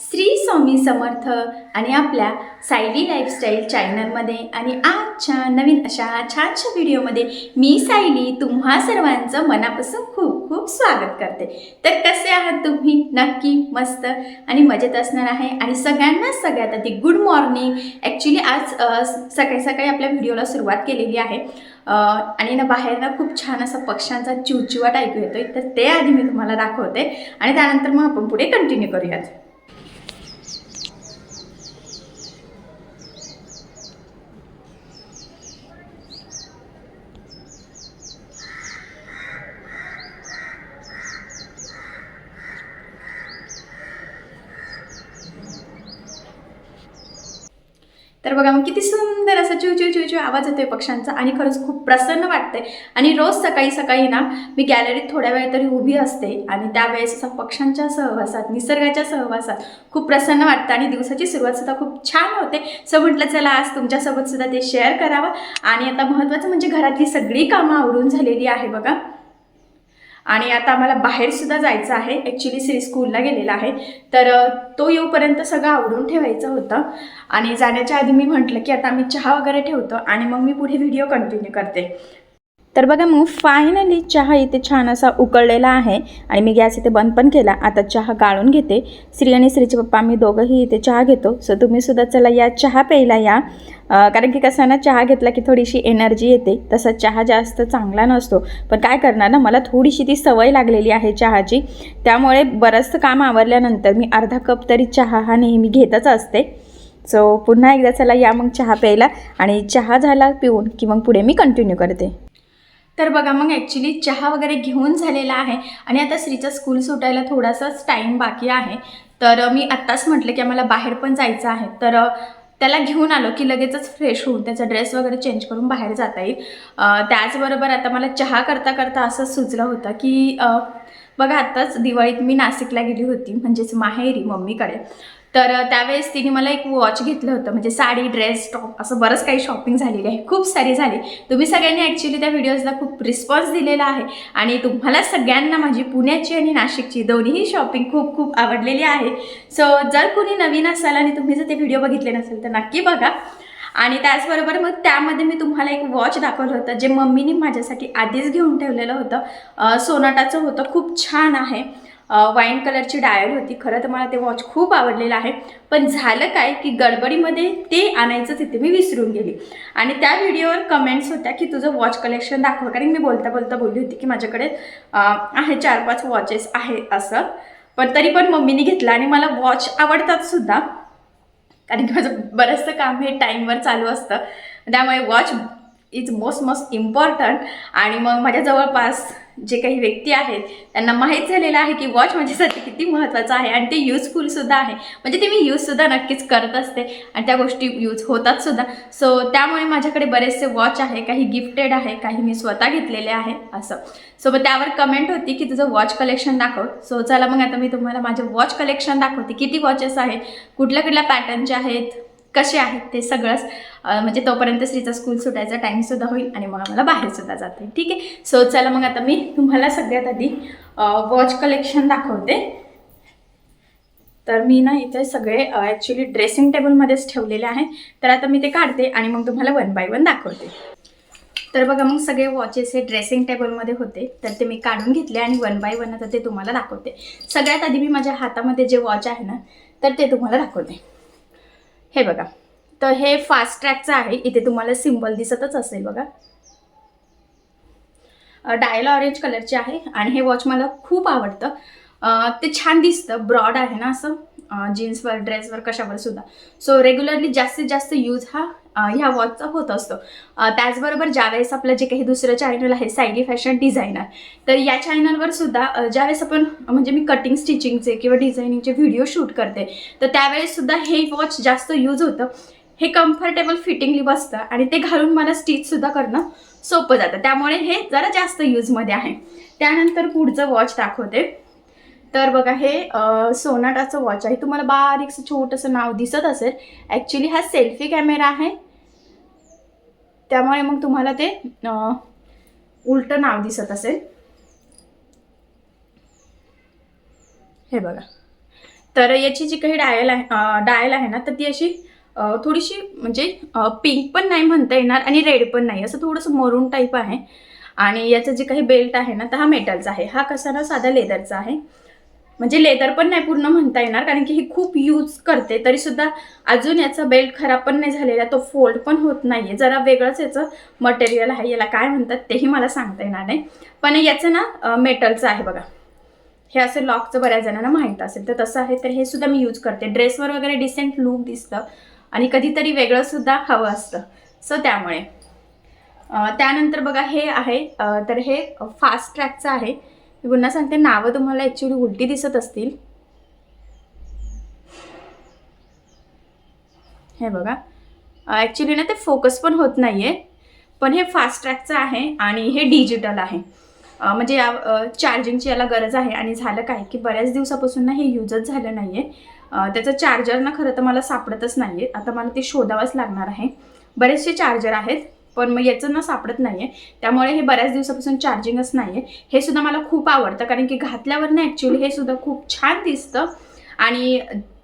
श्री स्वामी समर्थ आणि आपल्या सायली लाईफस्टाईल चॅनलमध्ये आणि आजच्या नवीन अशा छानशा व्हिडिओमध्ये मी सायली तुम्हा सर्वांचं मनापासून खूप खूप स्वागत करते. तर कसे आहात तुम्ही? नक्की मस्त आणि मजेत असणार आहे. आणि सगळ्यांना सगळ्यात आधी गुड मॉर्निंग ॲक्च्युली आज सकाळी सकाळी आपल्या व्हिडिओला सुरुवात केलेली आहे. आणि ना बाहेर ना खूप छान असा पक्ष्यांचा चिवचिवाट ऐकू येतोय. तर ते आधी मी तुम्हाला दाखवते. आणि त्यानंतर मग आपण पुढे कंटिन्यू करूयात. तर बघा मग किती सुंदर असा चिव चिव चिव चिव आवाज येतोय पक्ष्यांचा आणि खरंच खूप प्रसन्न वाटतंय. आणि रोज सकाळी सकाळी ना मी गॅलरीत थोड्या वेळ तरी उभी असते आणि त्यावेळेस असं पक्ष्यांच्या सहवासात निसर्गाच्या सहवासात खूप प्रसन्न वाटतं आणि दिवसाची सुरुवात सुद्धा खूप छान होते. सो म्हटलं चला आज तुमच्यासोबत सुद्धा ते शेअर करावं. आणि आता महत्त्वाचं म्हणजे घरातली सगळी कामं आवरून झालेली आहे बघा. आणि आता आम्हाला बाहेर सुद्धा जायचं आहे. ॲक्च्युली श्री स्कूलला गेलेला आहे. तर तो येऊपर्यंत सगळं आवरून ठेवायचं होतं. आणि जाण्याच्या आधी मी म्हटलं की आता आम्ही चहा वगैरे ठेवतो आणि मग मी पुढे व्हिडिओ कंटिन्यू करते. तर बघा मग फायनली चहा इथे छान असा उकळलेला आहे आणि मी गॅस इथे बंद पण केला. आता चहा गाळून घेते. श्री आणि श्रीचे पप्पा आम्ही दोघंही इथे चहा घेतो. सो तुम्हीसुद्धा चला या चहा प्यायला या. कारण की कसं ना चहा घेतला की थोडीशी एनर्जी येते. तसा चहा जास्त चांगला नसतो. पण काय करणार ना मला थोडीशी ती सवय लागलेली आहे चहाची. त्यामुळे बरंचसं काम आवरल्यानंतर मी अर्धा कप तरी चहा हा नेहमी घेतच असते. सो पुन्हा एकदा चला या मग चहा प्यायला. आणि चहा झाला पिऊन की मग पुढे मी कंटिन्यू करते. तर बघा मग ॲक्च्युली चहा वगैरे घेऊन झालेला आहे आणि आता श्रीचा स्कूल सुटायला थोडासाच टाईम बाकी आहे. तर मी आत्ताच म्हटलं की आम्हाला बाहेर पण जायचं आहे. तर त्याला घेऊन आलो की लगेचच फ्रेश होऊन त्याचा ड्रेस वगैरे चेंज करून बाहेर जाता येईल. त्याचबरोबर आता मला चहा करता करता असं सुचलं होतं की बघा आत्ताच दिवाळीत मी नाशिकला गेली होती म्हणजेच माहेरी मम्मीकडे. तर त्यावेळेस तिने मला एक वॉच घेतलं होतं. म्हणजे साडी ड्रेस टॉप असं बरंच काही शॉपिंग झालेली आहे. खूप सारी झाली. तुम्ही सगळ्यांनी ॲक्च्युली त्या व्हिडिओजला खूप रिस्पॉन्स दिलेला आहे. आणि तुम्हाला सगळ्यांना माझी पुण्याची आणि नाशिकची दोन्हीही शॉपिंग खूप खूप आवडलेली आहे. सो जर कोणी नवीन असाल आणि तुम्ही जर ते व्हिडिओ बघितले नसेल तर नक्की बघा. आणि त्याचबरोबर मग त्यामध्ये मी तुम्हाला एक वॉच दाखवलं होतं जे मम्मीने माझ्यासाठी आधीच घेऊन ठेवलेलं होतं. सोनाटाचं होतं. खूप छान आहे. वाईन कलरची डायल होती. खरं तर मला ते वॉच खूप आवडलेलं आहे. पण झालं काय की गडबडीमध्ये ते आणायचं तिथे मी विसरून गेली. आणि त्या व्हिडिओवर कमेंट्स होत्या की तुझं वॉच कलेक्शन दाखव. कारण मी बोलता बोलता बोलली होती की माझ्याकडे आहे चार पाच वॉचेस आहे असं. पण तरी पण मम्मीने घेतलं आणि मला वॉच आवडतात सुद्धा. कारण की माझं बरंचसं काम हे टाईमवर चालू असतं. त्यामुळे watch is most most important आणि मग माझ्या जवळपास जे काही व्यक्ती आहेत त्यांना माहीत झालेलं आहे की वॉच माझ्यासाठी किती महत्त्वाचं आहे आणि ते युजफुलसुद्धा आहे. म्हणजे ते मी यूजसुद्धा नक्कीच करत असते आणि त्या गोष्टी यूज होतात सुद्धा. सो त्यामुळे माझ्याकडे बरेचसे वॉच आहे काही गिफ्टेड आहे काही मी स्वतः घेतलेले आहे असं. सो मग त्यावर कमेंट होती की तुझं वॉच कलेक्शन दाखव. सो चला मग आता मी तुम्हाला माझे वॉच कलेक्शन दाखवते. किती वॉचेस आहेत? कुठल्या कुठल्या पॅटर्नचे आहेत? कसे आहेत ते सगळंच म्हणजे तोपर्यंत श्रीचा स्कूल सुटायचा टाईमसुद्धा होईल आणि मग आम्हाला बाहेरसुद्धा जाता येईल. ठीक आहे? सो चला मग आता मी तुम्हाला सगळ्यात आधी वॉच कलेक्शन दाखवते. तर मी ना इथे सगळे ॲक्च्युली ड्रेसिंग टेबलमध्येच ठेवलेले आहे. तर आता मी ते काढते आणि मग तुम्हाला वन बाय वन दाखवते. तर बघा मग सगळे वॉचेस हे ड्रेसिंग टेबलमध्ये होते. तर ते मी काढून घेतले आणि वन बाय वन आता ते तुम्हाला दाखवते. सगळ्यात आधी मी माझ्या हातामध्ये जे वॉच आहे ना तर ते तुम्हाला दाखवते. हे बघा. तर हे फास्ट ट्रॅकचं आहे. इथे तुम्हाला सिम्बल दिसतच असेल बघा. डायल ऑरेंज कलरचे आहे आणि हे वॉच मला खूप आवडतं. ते छान दिसतं. ब्रॉड आहे ना असं. जीन्सवर ड्रेसवर कशावर सुद्धा. सो रेग्युलरली जास्तीत जास्त यूज हा ह्या वॉचचा होत असतो. त्याचबरोबर ज्यावेळेस आपलं जे काही दुसरं चॅनल आहे सायली फॅशन डिझायनर तर या चॅनलवर सुद्धा ज्यावेळेस आपण म्हणजे मी कटिंग स्टिचिंगचे किंवा डिझायनिंगचे व्हिडिओ शूट करते तर त्यावेळेस सुद्धा हे वॉच जास्त यूज होतं. हे कम्फर्टेबल फिटिंगली बसतं आणि ते घालून मला स्टिचसुद्धा करणं सोपं जातं. त्यामुळे हे जरा जास्त यूजमध्ये आहे. त्यानंतर पुढचं वॉच दाखवते. तर बघा हे सोनाटाचं वॉच आहे. तुम्हाला बारीकसं छोटंसं नाव दिसत असेल. ॲक्च्युली हा सेल्फी कॅमेरा आहे. त्यामुळे मग तुम्हाला ते उलटं नाव दिसत असेल. हे बघा. तर याची जी काही डायल आहे डायल आहे ना तर ती अशी थोडीशी म्हणजे पिंक पण नाही म्हणता येणार आणि रेड पण नाही. असं थोडंसं मरून टाईप आहे. आणि याचं जे काही बेल्ट आहे ना तर हा मेटलचा आहे. हा कसा ना साधा लेदरचा आहे. म्हणजे लेदर पण नाही पूर्ण म्हणता येणार कारण की ही खूप यूज करते. तरी सुद्धा अजून याचा बेल्ट खराब पण नाही झालेला तो फोल्ड पण होत नाही आहे जरा वेगळंच याचं मटेरियल आहे याला काय म्हणतात तेही मला सांगता येणार नाही. पण याचं ना मेटलचं आहे बघा. हे असं लॉकचं बऱ्याच जणांना माहीत असेल तर तसं आहे तर हे सुद्धा मी यूज करते. ड्रेसवर वगैरे डिसेंट लूक दिसतं आणि कधीतरी वेगळं सुद्धा हवं असतं. सो त्यामुळे. त्यानंतर बघा हे आहे तर हे फास्ट ट्रॅकचं आहे. मी पुन्हा सांगते नावं तुम्हाला ॲक्च्युली उलटी दिसत असतील. हे बघा. ॲक्च्युली ना ते फोकस पण होत नाही आहे पण हे फास्ट ट्रॅकचं आहे आणि हे डिजिटल आहे. म्हणजे या चार्जिंगची याला गरज आहे आणि झालं काय की बऱ्याच दिवसापासून ना हे युजच झालं नाही आहे त्याचं चार्जर ना खरं तर मला सापडतच नाही आहे आता मला ते शोधावंच लागणार आहे. बरेचसे चार्जर आहेत. पण मग याचं ना सापडत नाही आहे त्यामुळे हे बऱ्याच दिवसापासून चार्जिंगच नाही आहे हे सुद्धा मला खूप आवडतं कारण की घातल्यावर ना ॲक्च्युली हे सुद्धा खूप छान दिसतं. आणि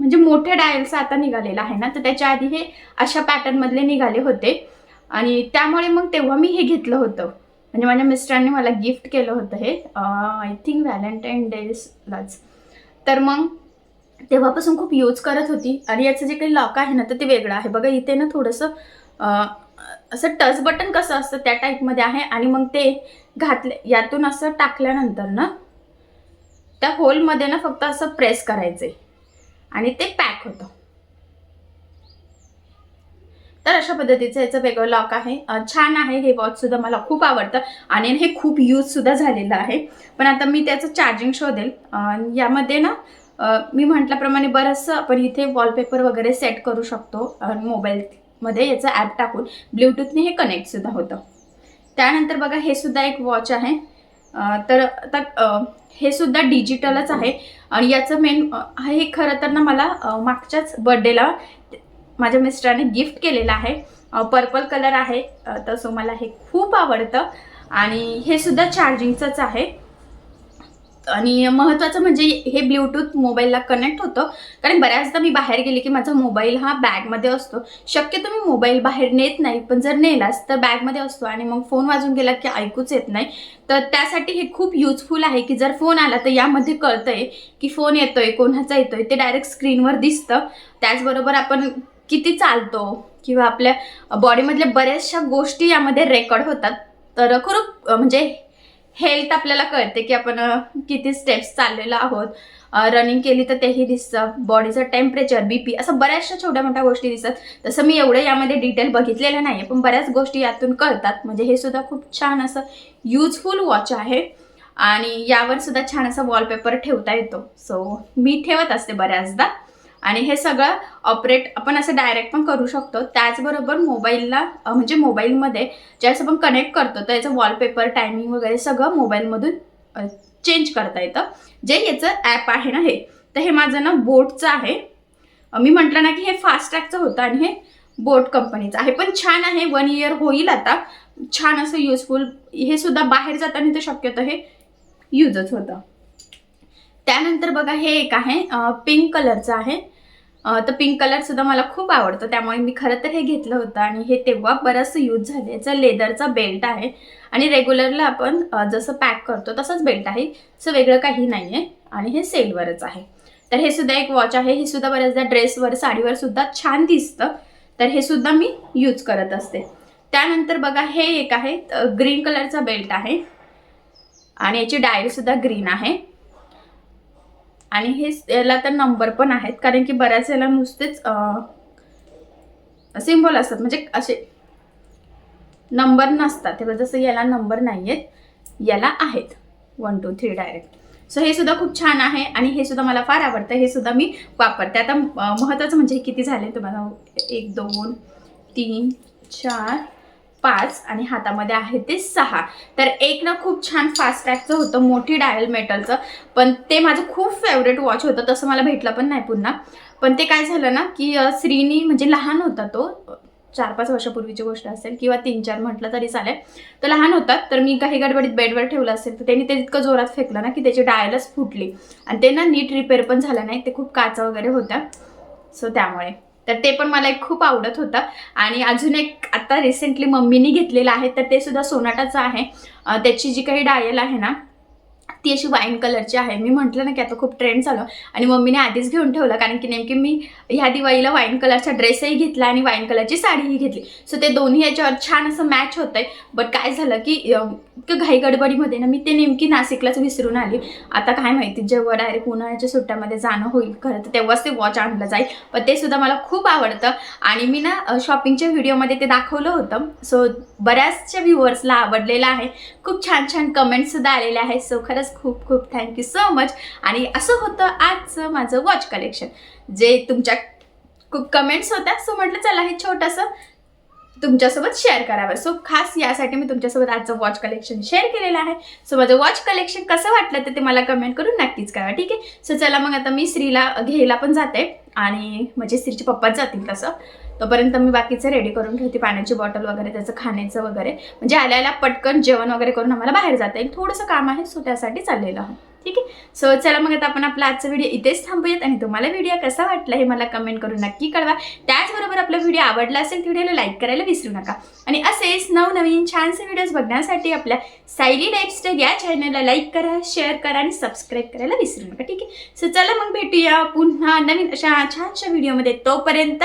म्हणजे मोठे डायलचं आता निघालेलं आहे ना तर त्याच्या आधी हे अशा पॅटर्नमधले निघाले होते. आणि त्यामुळे मग तेव्हा मी हे घेतलं होतं. म्हणजे माझ्या मिस्टरांनी मला गिफ्ट केलं होतं हे. आय थिंक व्हॅलेंटाईन डेजलाच तर मग तेव्हापासून खूप यूज करत होती. आणि याचं जे काही लॉक आहे ना तर ते वेगळं आहे. बघा इथे ना थोडंसं असं टच बटन कसं असतं त्या टाईपमध्ये आहे आणि मग ते घातले यातून असं टाकल्यानंतर ना त्या होलमध्ये ना फक्त असं प्रेस करायचं आणि ते पॅक होतं. तर अशा पद्धतीचं याचं वेगळं लॉक आहे. छान आहे हे वॉचसुद्धा मला खूप आवडतं आणि हे खूप यूजसुद्धा झालेलं आहे. पण आता मी त्याचं चार्जिंग शोधेल. यामध्ये ना मी म्हटल्याप्रमाणे बरंचसं आपण इथे वॉलपेपर वगैरे सेट करू शकतो मोबाईल मध्ये याचं ॲप टाकून ब्ल्यूटूथने हे कनेक्ट सुद्धा होतं. त्यानंतर बघा हे सुद्धा एक वॉच आहे. तर आता हे सुद्धा डिजिटलच आहे. आणि याचं मेन हे खरं तर ना मला मागच्याच बर्थडेला माझ्या मिस्टराने गिफ्ट केलेलं आहे. पर्पल कलर आहे. तर तसं मला हे खूप आवडतं. आणि हे सुद्धा चार्जिंगचंच आहे. आणि महत्त्वाचं म्हणजे हे ब्ल्यूटूथ मोबाईलला कनेक्ट होतं. कारण बऱ्याचदा मी बाहेर गेले की माझा मोबाईल हा बॅगमध्ये असतो. शक्यतो मी मोबाईल बाहेर नेत नाही पण जर नेलास तर बॅगमध्ये असतो. आणि मग फोन वाजून गेला की ऐकूच येत नाही. तर त्यासाठी हे खूप युजफुल आहे की जर फोन आला तर यामध्ये कळतंय की फोन येतोय कोणाचा येतोय ते डायरेक्ट स्क्रीनवर दिसतं. त्याचबरोबर आपण किती चालतो किंवा आपल्या बॉडीमधल्या बऱ्याचशा गोष्टी यामध्ये रेकॉर्ड होतात. तर खूप म्हणजे हेल्थ आपल्याला कळते की आपण किती स्टेप्स चाललेलो आहोत. रनिंग केली तर तेही दिसतं. बॉडीचं टेम्परेचर बीपी असं बऱ्याचशा छोट्या मोठ्या गोष्टी दिसतात. तसं मी एवढं यामध्ये डिटेल बघितलेलं नाही आहे पण बऱ्याच गोष्टी यातून कळतात. म्हणजे हे सुद्धा खूप छान असं युजफुल वॉच आहे. आणि यावर सुद्धा छान असा वॉलपेपर ठेवता येतो. सो मी ठेवत असते बऱ्याचदा. आणि हे सगळं ऑपरेट आपण असं डायरेक्ट पण करू शकतो. त्याचबरोबर मोबाईलला म्हणजे मोबाईलमध्ये ज्यावेळेस आपण कनेक्ट करतो तर याचं वॉलपेपर टायमिंग वगैरे सगळं मोबाईलमधून चेंज करता येतं. जे याचं ॲप आहे ना हे तर हे माझं ना बोटचं आहे. मी म्हटलं ना की हे फास्ट ट्रॅकचं होतं आणि हे बोट कंपनीचं आहे. पण छान आहे वन इयर होईल आता. छान असं युजफुल हे सुद्धा बाहेर जाताना तर शक्यतो हे यूजच होतं. त्यानंतर बघा हे एक आहे पिंक कलरचं आहे. तर पिंक कलर सुद्धा मला खूप आवडतं. त्यामुळे मी खरं तर हे घेतलं होतं आणि हे तेव्हा बरंचसं यूज झालं याचा लेदरचा बेल्ट आहे आणि रेग्युलरला आपण जसं पॅक करतो तसंच बेल्ट आहे. असं वेगळं काही नाही आहे आणि हे सेलवरच आहे. तर हे सुद्धा एक वॉच आहे. हे सुद्धा बऱ्याचदा ड्रेसवर साडीवर सुद्धा छान दिसतं. तर हे सुद्धा मी यूज करत असते. त्यानंतर बघा हे एक आहे ग्रीन कलरचा बेल्ट आहे. आणि याची डायरीसुद्धा ग्रीन आहे. आणि हे याला तर नंबर पण आहेत. कारण की बऱ्याच याला नुसतेच सिम्बॉल असतात. म्हणजे असे नंबर नसतात. तेव्हा जसं याला नंबर नाही आहेत याला आहेत. One two three direct so हे सुद्धा खूप छान आहे आणि हे सुद्धा मला फार आवडतं. हे सुद्धा मी वापरते. आता महत्त्वाचं म्हणजे हे किती झाले? तुम्हाला एक दोन तीन चार पाच आणि हातामध्ये आहे ते सहा. तर एक ना खूप छान फास्ट ट्रॅकचं होतं मोठी डायल मेटलचं पण ते माझं खूप फेवरेट वॉच होतं तसं मला भेटलं पण नाही पुन्हा. पण ते काय झालं ना की श्रीनी म्हणजे लहान होता तो चार पाच वर्षापूर्वीची गोष्ट असेल किंवा तीन चार म्हटलं तरी चालेल. तर लहान होतात तर मी काही गडबडीत बेडवर ठेवलं असेल तर त्यांनी ते इतकं जोरात फेकलं ना की त्याची डायलच फुटली. आणि ते ना नीट रिपेअर पण झालं नाही ते खूप काचा वगैरे होत्या. सो त्यामुळे. तर ते पण मला एक खूप आवडत होतं. आणि अजून एक आता रिसेंटली मम्मीनी घेतलेलं आहे तर ते सुद्धा सोनाटाचं आहे. त्याची जी काही डायल आहे ना ती अशी वाईन कलरची आहे. मी म्हटलं ना की आता खूप ट्रेंड चालू आणि मम्मीने आधीच घेऊन ठेवलं. कारण की नेमकी मी ह्या दिवाळीला वाईन कलरचा ड्रेसही घेतला आणि वाईन कलरची साडीही घेतली. सो ते दोन्ही याच्यावर छान असं मॅच होत आहे बट काय झालं की घाई गडबडीमध्ये ना मी ते नेमकी नाशिकलाच विसरून आली. आता काय माहिती जेव्हा डायरेक्ट उन्हाळ्याच्या सुट्ट्यामध्ये जाणं होईल खरं तर तेव्हाच ते वॉच आणलं जाईल. पण ते सुद्धा मला खूप आवडतं. आणि मी ना शॉपिंगच्या व्हिडिओमध्ये ते दाखवलं होतं. सो बऱ्याचशा व्ह्युअर्सला आवडलेलं आहे. खूप छान छान कमेंट्ससुद्धा आलेले आहेत. सो खरंच खूप खूप थँक्यू सो मच आणि असं होतं आजचं माझं वॉच कलेक्शन जे तुमच्या खूप कमेंट्स होत्या सो म्हटलं चला हे छोटंसं तुमच्यासोबत शेअर करावं. सो खास यासाठी मी तुमच्यासोबत आजचं वॉच कलेक्शन शेअर केलेलं आहे. सो माझं वॉच कलेक्शन कसं वाटलं तर ते मला कमेंट करून नक्कीच करा ठीक आहे? सो चला मग आता मी स्त्रीला घ्यायला पण जाते. आणि म्हणजे स्त्रीचे पप्पाच जातील तसं. तोपर्यंत मी बाकीचं रेडी करून ठेवते. पाण्याची बॉटल वगैरे त्याचं खाण्याचं वगैरे. म्हणजे आल्याला पटकन जेवण वगैरे करून आम्हाला बाहेर जाता येईल. थोडंसं काम आहे सो त्यासाठी चाललेलं आहे ठीक आहे? सो चला मग आता आपण आपला आजचा व्हिडिओ इथेच थांबूयात आणि तुम्हाला व्हिडिओ कसा वाटला हे मला कमेंट करून नक्की कळवा. त्याचबरोबर आपला व्हिडिओ आवडला असेल तर व्हिडिओला लाईक करायला विसरू नका. आणि असेच नवनवीन छानसे व्हिडिओज बघण्यासाठी आपल्या सायली लाईफस्टाईल या चॅनलला लाईक करा शेअर करा आणि सबस्क्राईब करायला विसरू नका. ठीक आहे? सो चला मग भेटूया पुन्हा नवीन अशा छानशा व्हिडिओमध्ये तोपर्यंत